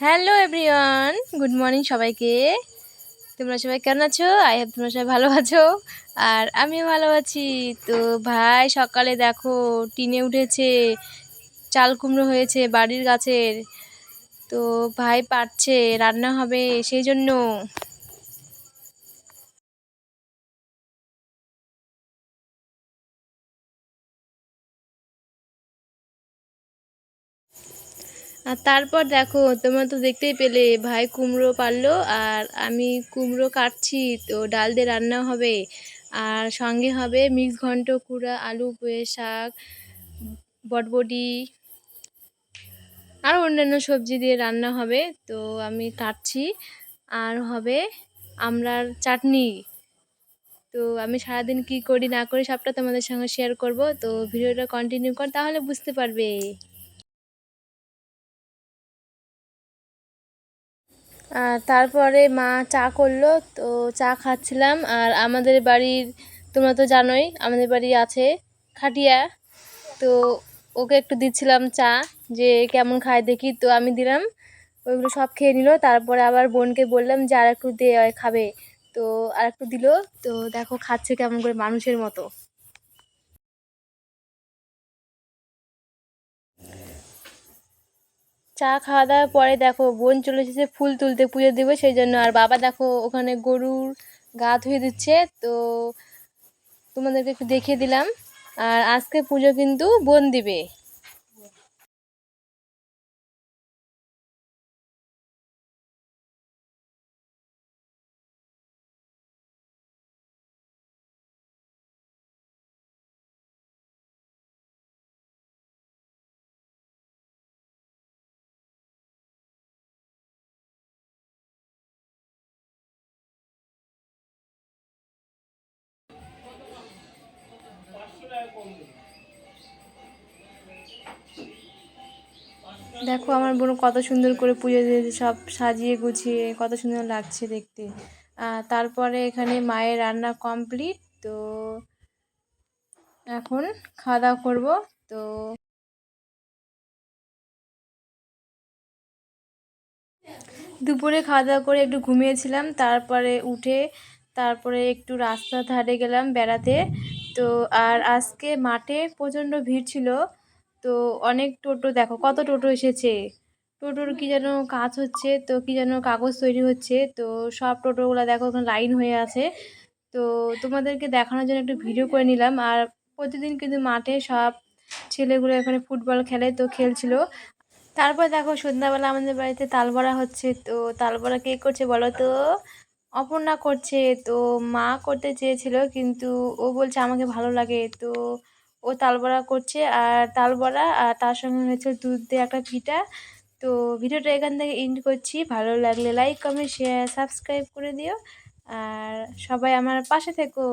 Hello everyone good morning সবাইকে। তোমরা সবাই কেমন আছো? আই হ্যাভ তোমরা সবাই ভালো আছো। আর আমি ভালো আছি। তো ভাই, সকালে দেখো, টিনে উঠেছে, চাল কুমড়ো হয়েছে বাড়ির গাছের। তো ভাই পারছে, রান্না হবে, সেই জন্য। আর তারপর দেখো, তোমরা তো দেখতেই পেলে, ভাই কুমড়ো পারল আর আমি কুমড়ো কাটছি, তো ডাল দিয়ে রান্না হবে। আর সঙ্গে হবে মিক্স ঘন্ট, কুড়া, আলু শাক বটবটি আর অন্যান্য সবজি দিয়ে রান্না হবে, তো আমি কাটছি। আর হবে আমরার চাটনি। তো আমি সারাদিন কি করি না করি সবটা তোমাদের সঙ্গে শেয়ার করব, তো ভিডিওটা কন্টিনিউ কর, তাহলে বুঝতে পারবে। আর তারপরে মা চা করল, তো চা খাচ্ছিলাম। আর আমাদের বাড়ির, তোমরা তো জানোই, আমাদের বাড়ি আছে খাটিয়া। তো ওকে একটু দিচ্ছিলাম চা, যে কেমন খায় দেখি। তো আমি দিলাম, ওইগুলো সব খেয়ে নিল। তারপরে আবার বোনকে বললাম যে আর একটু দে, খাবে। তো আর একটু দিল। তো দেখো, খাচ্ছে কেমন করে মানুষের মতো। চা খাওয়া দাওয়ার পরে দেখো বোন চলে এসেছে ফুল তুলতে পুজো দেবে সেই জন্য আর বাবা দেখো ওখানে গরুর গা ধুয়ে দিচ্ছে। তো তোমাদেরকে একটু দেখিয়ে দিলাম। আর আজকে পুজো কিন্তু বোন দিবে। দেখো আমার বোন কত সুন্দর করে পুজো দিয়েছে, সব সাজিয়ে গুছিয়ে, কত সুন্দর লাগছে দেখতে। তারপরে এখানে মায়ের রান্না কমপ্লিট তো এখন খাওয়া দাওয়া করব, তো দুপুরে খাওয়া দাওয়া করে একটু ঘুমিয়েছিলাম, তারপরে উঠে, তারপরে একটু রাস্তার ধারে গেলাম বেড়াতে। তো আর আজকে মাঠে প্রচণ্ড ভিড় ছিল, তো অনেক টোটো, দেখো কত টোটো এসেছে। টোটোর কি যেন কাজ হচ্ছে, তো কি যেন কাগজ তৈরি হচ্ছে, তো সব টোটোগুলো দেখো ওখানে লাইন হয়ে আছে। তো তোমাদেরকে দেখানোর জন্য একটু ভিডিও করে নিলাম, আর প্রতিদিন কিন্তু মাঠে সব ছেলেগুলো এখানে ফুটবল খেলে, তো খেলছিল। তারপর দেখো সন্ধ্যাবেলা আমাদের বাড়িতে তালবড়া হচ্ছে, তো তালবড়া কে করছে বলো তো? অপর্ণা করছে, তো মা করতে চেয়েছিল, কিন্তু ও বলছে আমাকে ভালো লাগে। তো ও তালবড়া করছে, আর তালবড়া, আর তার সঙ্গে হয়েছে দুধ দিয়ে একটা পিঠা। তো ভিডিওটা এখান থেকে এন্ড করছি। ভালো লাগলে লাইক কমেন্ট শেয়ার সাবস্ক্রাইব করে দিও। আর সবাই আমার পাশে থেকো।